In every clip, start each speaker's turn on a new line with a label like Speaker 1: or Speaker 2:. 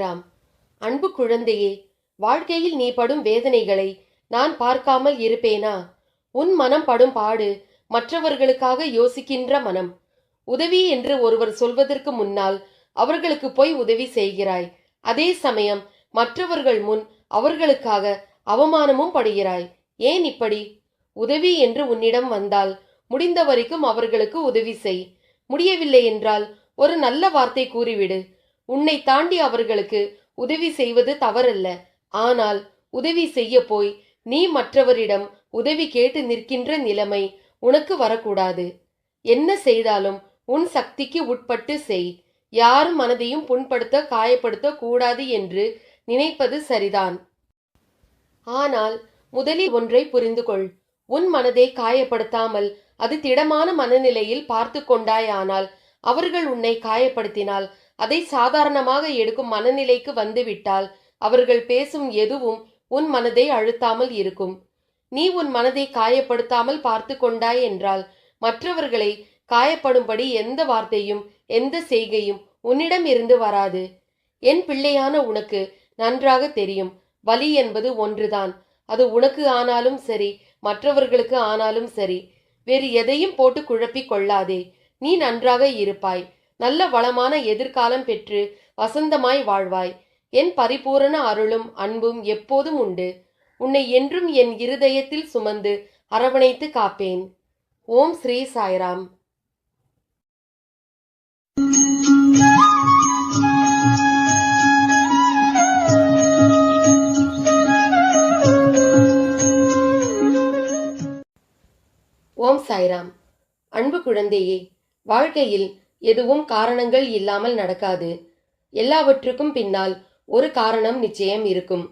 Speaker 1: சாய்ராம் அன்பு குழந்தையே வாழ்க்கையில் நீ படும் வேதனைகளை நான் பார்க்காமல் இருப்பேனா? உன் மனம் படும் பாடு மற்றவர்களுக்காக யோசிக்கின்ற மனம். உதவி என்று ஒருவர் சொல்வதற்கு முன்னால் அவர்களுக்கு போய் உதவி செய்கிறாய். அதே சமயம் மற்றவர்கள் முன் அவர்களுக்காக அவமானமும் படுகிறாய். ஏன் இப்படி? உதவி என்று உன்னிடம் வந்தால் முடிந்த வரைக்கும் அவர்களுக்கு உதவி செய். முடியவில்லை என்றால் ஒரு நல்ல வார்த்தை கூறிவிடு. உன்னை தாண்டி அவர்களுக்கு உதவி செய்வது தவறல்ல. ஆனால் உதவி செய்ய போய் நீ மற்றவரிடம் உதவி கேட்டு நிற்கின்ற நிலைமை உனக்கு வரக்கூடாது. என்ன செய்தாலும் உன் சக்திக்கு உட்பட்டு செய். யாரும் மனதையும் புண்படுத்த காயப்படுத்த கூடாது என்று நினைப்பது சரிதான். ஆனால் முதலில் ஒன்றை புரிந்து கொள். உன் மனதை காயப்படுத்தாமல் அது திடமான மனநிலையில் பார்த்து கொண்டாயானால் அவர்கள் உன்னை காயப்படுத்தினால் அதை சாதாரணமாக எடுக்கும் மனநிலைக்கு வந்துவிட்டால் அவர்கள் பேசும் எதுவும் உன் மனதை அழுத்தாமல் இருக்கும். நீ உன் மனதை காயப்படுத்தாமல் பார்த்து கொண்டாய் என்றால் மற்றவர்களை காயப்படும்படி எந்த வார்த்தையும் எந்த செய்கையும் உன்னிடம் இருந்து வராது. என் பிள்ளையான உனக்கு நன்றாக தெரியும். வலி என்பது ஒன்றுதான். அது உனக்கு ஆனாலும் சரி மற்றவர்களுக்கு ஆனாலும் சரி. வேறு எதையும் போட்டு குழப்பிக் கொள்ளாதே. நீ நன்றாக இருப்பாய். நல்ல வளமான எதிர்காலம் பெற்று வசந்தமாய் வாழ்வாய். என் பரிபூரண அருளும் அன்பும் எப்போதும் உண்டு. உன்னை என்றும் என் இருதயத்தில் சுமந்து அரவணைத்து காப்பேன். ஓம் ஸ்ரீ சாய்ராம். ஓம் சாய்ராம். அன்பு குழந்தையே வாழ்க்கையில் எதுவும் காரணங்கள் இல்லாமல் நடக்காது. எல்லாவற்றுக்கும் பின்னால் ஒரு காரணம் நிச்சயம் இருக்கும்.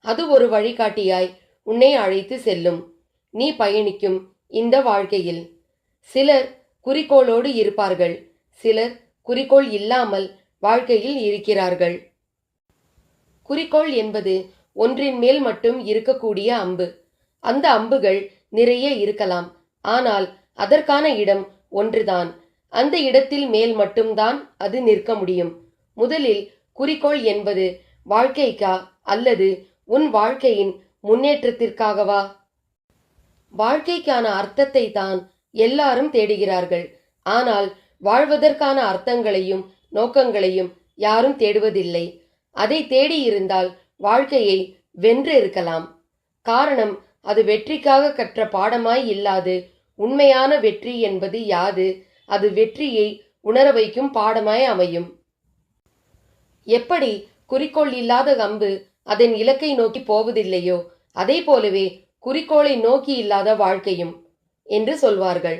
Speaker 1: அது ஒரு வழிகாட்டியாய் உன்னை அழைத்து செல்லும். நீ பயணிக்கும் இந்த வாழ்க்கையில். சிலர் குறிக்கோளோடு இருப்பார்கள். சிலர் குறிக்கோள் இல்லாமல் வாழ்க்கையில் இருக்கிறார்கள். குறிக்கோள் என்பது ஒன்றின் மேல் மட்டும் இருக்கக்கூடிய அம்பு. அந்த அம்புகள் நிறைய இருக்கலாம். ஆனால் அதற்கான இடம் ஒன்றுதான். அந்த இடத்தில் மேல் மட்டும்தான் அது நிற்க முடியும். முதலில் குறிக்கோள் என்பது வாழ்க்கைக்கா அல்லது உன் வாழ்க்கையின் முன்னேற்றத்திற்காகவா? வாழ்க்கைக்கான அர்த்தத்தை தான் எல்லாரும் தேடுகிறார்கள். ஆனால் வாழ்வதற்கான அர்த்தங்களையும் நோக்கங்களையும் யாரும் தேடுவதில்லை. அதை தேடி இருந்தால் வாழ்க்கையை வென்று இருக்கலாம். காரணம் அது வெற்றிக்காக கற்ற பாடமாய் இல்லாது உண்மையான வெற்றி என்பது யாது? அது வெற்றியை உணர வைக்கும் பாடமாய் அமையும். எப்படி குறிக்கோள் இல்லாத கம்பு அதன் இலக்கை நோக்கி போவதில்லையோ அதே போலவே குறிக்கோளை நோக்கி இல்லாத வாழ்க்கையும் என்று சொல்வார்கள்.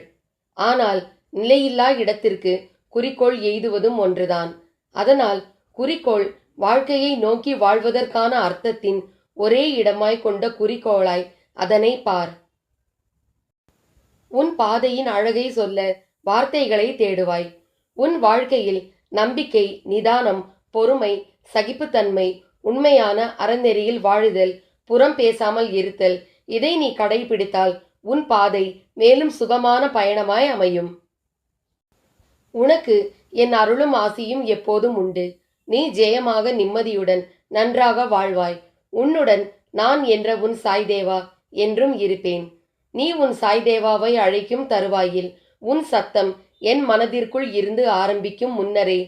Speaker 1: ஆனால் நிலையில்லா இடத்திற்கு குறிக்கோள் எய்துவதும் ஒன்றுதான். அதனால் குறிக்கோள் வாழ்க்கையை நோக்கி வாழ்வதற்கான அர்த்தத்தின் ஒரே இடமாய் கொண்ட குறிக்கோளாய் அதனை பார். உன் பாதையின் அழகை சொல்ல வார்த்தைகளை தேடுவாய். உன் வாழ்க்கையில் நம்பிக்கை நிதானம் பொறுமை சகிப்புத்தன்மை உண்மையான அறநெறியில் வாழுதல் புறம் பேசாமல் இருத்தல் இதை நீ கடைபிடித்தால் உன் பாதை மேலும் சுகமான பயணமாய் அமையும். உனக்கு என் அருளும் ஆசியும் எப்போதும் உண்டு. நீ ஜெயமாக நிம்மதியுடன் நன்றாக வாழ்வாய். உன்னுடன் நான் என்ற உன் சாய்தேவா என்றும் இருப்பேன். நீ உன் சாய்தேவாவை அழைக்கும் தருவாயில் உன் சத்தம் என் மனதிற்குள் இருந்து ஆரம்பிக்கும் முன்னரே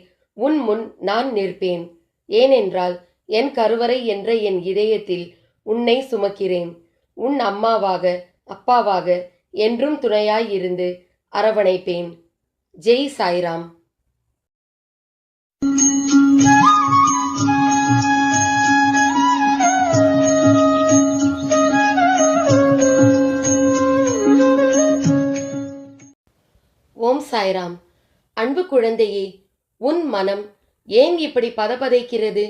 Speaker 1: உன் முன் நான் நிற்பேன். ஏனென்றால் என் கருவறை என்ற என் இதயத்தில் உன்னை சுமக்கிறேன். உன் அம்மாவாக அப்பாவாக என்றும் துணையாயிருந்து அரவணைப்பேன். ஜெய் சாய்ராம். ஓம் சாய்ராம். அன்பு குழந்தையே உன் மனம் ஏன் இப்படி பதபதைக்கிறது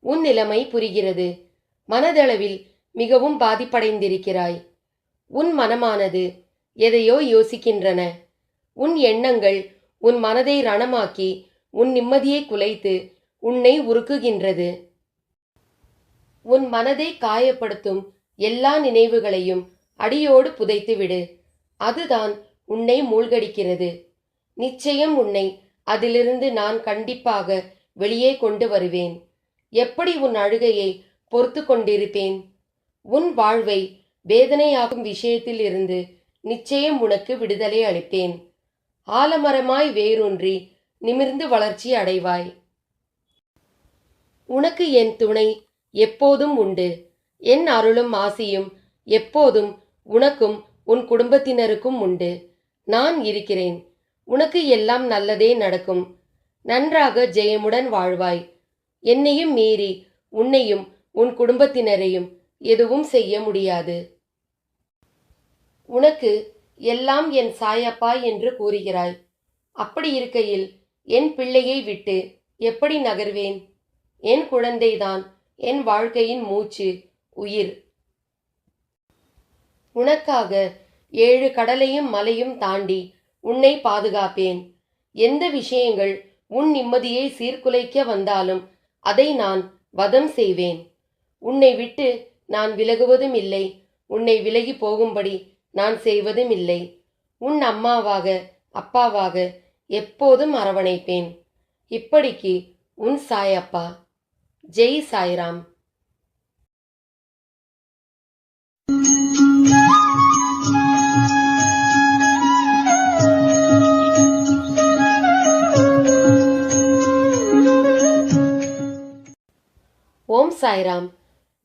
Speaker 1: உன் நிலைமை புரிகிறது. மனதளவில் மிகவும் பாதிப்படைந்திருக்கிறாய். உன் மனமானது எதையோ யோசிக்கின்றன. உன் எண்ணங்கள் உன் மனதை ரணமாக்கி உன் நிம்மதியை குலைத்து உன்னை உருக்குகின்றது. உன் மனதை காயப்படுத்தும் எல்லா நினைவுகளையும் அடியோடு புதைத்துவிடு. அதுதான் உன்னை மூழ்கடிக்கிறது. நிச்சயம் உன்னை அதிலிருந்து நான் கண்டிப்பாக வெளியே கொண்டு வருவேன். எப்படி உன் அழுகையை பொறுத்து கொண்டிருப்பேன்? உன் வாழ்வை வேதனையாகும் விஷயத்தில் இருந்து நிச்சயம் உனக்கு விடுதலை அளிப்பேன். ஆலமரமாய் வேரூன்றி நிமிர்ந்து வளர்ச்சி அடைவாய். உனக்கு என் துணை எப்போதும் உண்டு. என் அருளும் ஆசியும் எப்போதும் உனக்கும் உன் குடும்பத்தினருக்கும் உண்டு. நான் இருக்கிறேன். உனக்கு எல்லாம் நல்லதே நடக்கும். நன்றாக ஜெயமுடன் வாழ்வாய். என்னையும் மீறி உன்னையும் உன் குடும்பத்தினரையும் எதுவும் செய்ய முடியாது. உனக்கு எல்லாம் என் சாயப்பா என்று கூறுகிறாய். அப்படி இருக்கையில் என் பிள்ளையை விட்டு எப்படி நகர்வேன்? என் குழந்தைதான் என் வாழ்க்கையின் மூச்சு உயிர். உனக்காக ஏழு கடலையும் மலையும் தாண்டி உன்னை பாதுகாப்பேன். எந்த விஷயங்கள் உன் நிம்மதியை சீர்குலைக்க வந்தாலும் அதை நான் வதம் செய்வேன். உன்னை விட்டு நான் விலகுவதும் இல்லை. உன்னை விலகி போகும்படி நான் செய்வதும் இல்லை. உன் அம்மாவாக அப்பாவாக எப்போதும் அரவணைப்பேன். இப்படிக்கு உன் சாயப்பா. ஜெய் சாய்ராம். சாய்ராம்.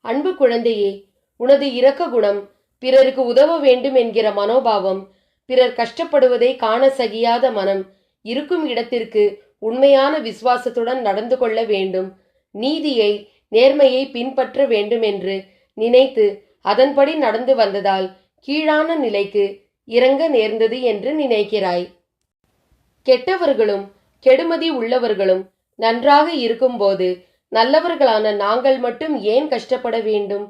Speaker 1: அன்பு குழந்தையே உனது இரக்க குணம் பிறருக்கு உதவ வேண்டும் என்கிற மனோபாவம் பிறர் கஷ்டப்படுவதை காண சகியாத மனம் இருக்கும் இடத்திற்கு உண்மையான விசுவாசத்துடன் நடந்து கொள்ள வேண்டும். நீதியை நேர்மையை பின்பற்ற வேண்டும் என்று நினைத்து அதன்படி நடந்து வந்ததால் கீழான நிலைக்கு இறங்க நேர்ந்தது என்று நினைக்கிறாய். கெட்டவர்களும் கெடுமதி உள்ளவர்களும் நன்றாக இருக்கும்போது நல்லவர்களான நாங்கள் மட்டும் ஏன் கஷ்டப்பட வேண்டும்?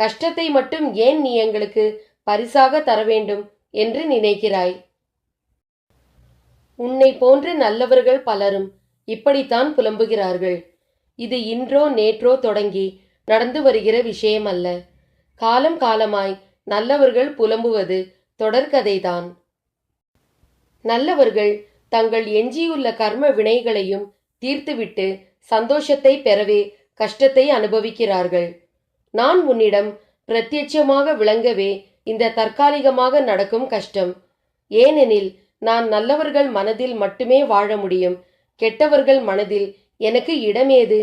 Speaker 1: கஷ்டத்தை மட்டும் ஏன் நீ எங்களுக்கு பரிசாக தர வேண்டும் என்று நினைக்கிறாய்? உன்னை போன்ற நல்லவர்கள் பலரும் இப்படித்தான் புலம்புகிறார்கள். இது இன்றோ நேற்றோ தொடங்கி நடந்து வருகிற விஷயம் அல்ல காலம் காலமாய் நல்லவர்கள் புலம்புவது தொடர்கதைதான். நல்லவர்கள் தங்கள் எஞ்சியுள்ள கர்ம வினைகளையும் தீர்த்துவிட்டு சந்தோஷத்தை பெறவே கஷ்டத்தை அனுபவிக்கிறார்கள். நான் உன்னிடம் பிரத்யட்சமாக விளங்கவே இந்த தற்காலிகமாக நடக்கும் கஷ்டம். ஏனெனில் நான் நல்லவர்கள் மனதில் மட்டுமே வாழ முடியும். கெட்டவர்கள் மனதில் எனக்கு இடமேது?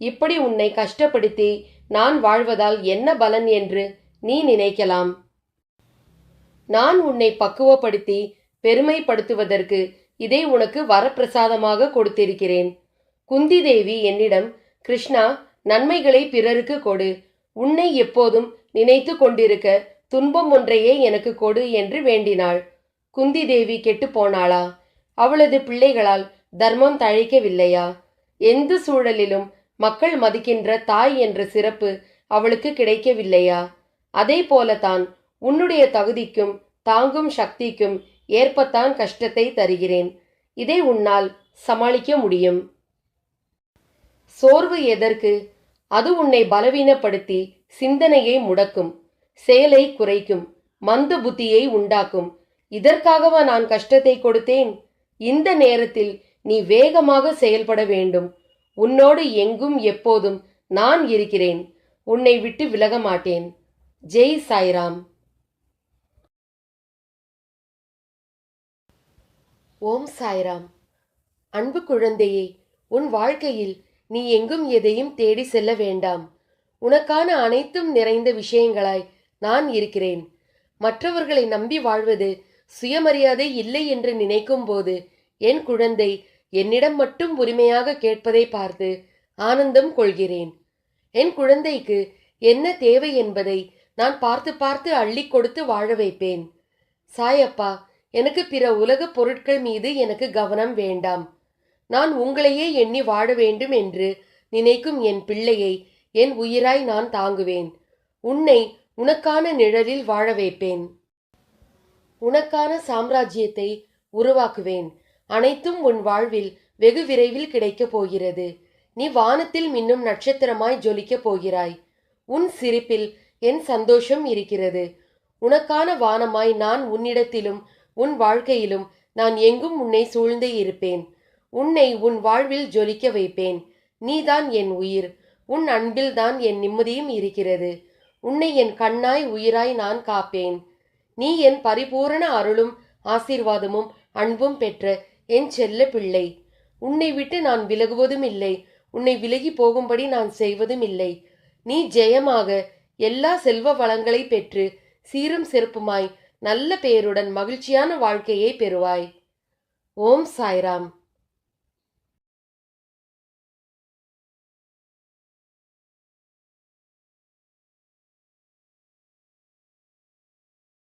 Speaker 1: இப்படி உன்னை கஷ்டப்படுத்தி நான் வாழ்வதால் என்ன பலன் என்று நீ நினைக்கலாம். நான் உன்னை பக்குவப்படுத்தி பெருமைப்படுத்துவதற்கு இதை உனக்கு வரப்பிரசாதமாக கொடுத்திருக்கிறேன். குந்தி தேவி என்னிடம் கிருஷ்ணா நன்மைகளை பிறருக்கு கொடு. உன்னை எப்போதும் நினைத்து கொண்டிருக்க துன்பம் ஒன்றையே எனக்கு கொடு என்று வேண்டினாள். குந்தி தேவி கெட்டு போனாளா? அவளது பிள்ளைகளால் தர்மம் தழைக்கவில்லையா? எந்த சூழலிலும் மக்கள் மதிக்கின்ற தாய் என்ற சிறப்பு அவளுக்கு கிடைக்கவில்லையா? அதே போலத்தான் உன்னுடைய தகுதிக்கும் தாங்கும் சக்திக்கும் ஏற்பத்தான் கஷ்டத்தை தருகிறேன். இதை உன்னால் சமாளிக்க முடியும். சோர்வு எதற்கு? அது உன்னை பலவீனப்படுத்தி சிந்தனையை முடக்கும் செயலை குறைக்கும் மந்த புத்தியை உண்டாக்கும். இதற்காகவா நான் கஷ்டத்தை கொடுத்தேன்? இந்த நேரத்தில் நீ வேகமாக செயல்பட வேண்டும். உன்னோடு எங்கும் எப்போதும் நான் இருக்கிறேன். உன்னை விட்டு விலக மாட்டேன். ஜெய் சாய்ராம். ஓம் சாய்ராம். அன்பு குழந்தையே உன் வாழ்க்கையில் நீ எங்கும் எதையும் தேடி செல்ல வேண்டாம். உனக்கான அனைத்தும் நிறைந்த விஷயங்களாய் நான் இருக்கிறேன். மற்றவர்களை நம்பி வாழ்வது சுயமரியாதை இல்லை என்று நினைக்கும் போது என் குழந்தை என்னிடம் மட்டும் உரிமையாக கேட்பதை பார்த்து ஆனந்தம் கொள்கிறேன். என் குழந்தைக்கு என்ன தேவை என்பதை நான் பார்த்து பார்த்து அள்ளி கொடுத்து வாழ வைப்பேன். சாயப்பா எனக்கு பிற உலகப் பொருட்கள் மீது எனக்கு கவனம் வேண்டாம். நான் உங்களையே எண்ணி வாழ வேண்டும் என்று நினைக்கும் என் பிள்ளையை என் உயிராய் நான் தாங்குவேன். உன்னை உனக்கான நிழலில் வாழ வைப்பேன். உனக்கான சாம்ராஜ்யத்தை உருவாக்குவேன். அனைத்தும் உன் வாழ்வில் வெகு விரைவில் கிடைக்கப் போகிறது. நீ வானத்தில் மின்னும் நட்சத்திரமாய் ஜொலிக்கப் போகிறாய். உன் சிரிப்பில் என் சந்தோஷம் இருக்கிறது. உனக்கான வானமாய் நான் உன்னிடத்திலும் உன் வாழ்க்கையிலும் நான் எங்கும் உன்னை சூழ்ந்தே இருப்பேன். உன்னை உன் வாழ்வில் ஜொலிக்க வைப்பேன். நீதான் என் உயிர். உன் அன்பில்தான் என் நிம்மதியும் இருக்கிறது. உன்னை என் கண்ணாய் உயிராய் நான் காப்பேன். நீ என் பரிபூரண அருளும் ஆசீர்வாதமும் அன்பும் பெற்ற என் செல்ல பிள்ளை. உன்னை விட்டு நான் விலகுவதும் இல்லை. உன்னை விலகி போகும்படி நான் செய்வதும் இல்லை. நீ ஜெயமாக எல்லா செல்வ வளங்களை பெற்று சீரும் சிறப்புமாய் நல்ல பெயருடன் மகிழ்ச்சியான வாழ்க்கையை பெறுவாய். ஓம் சாய்ராம்.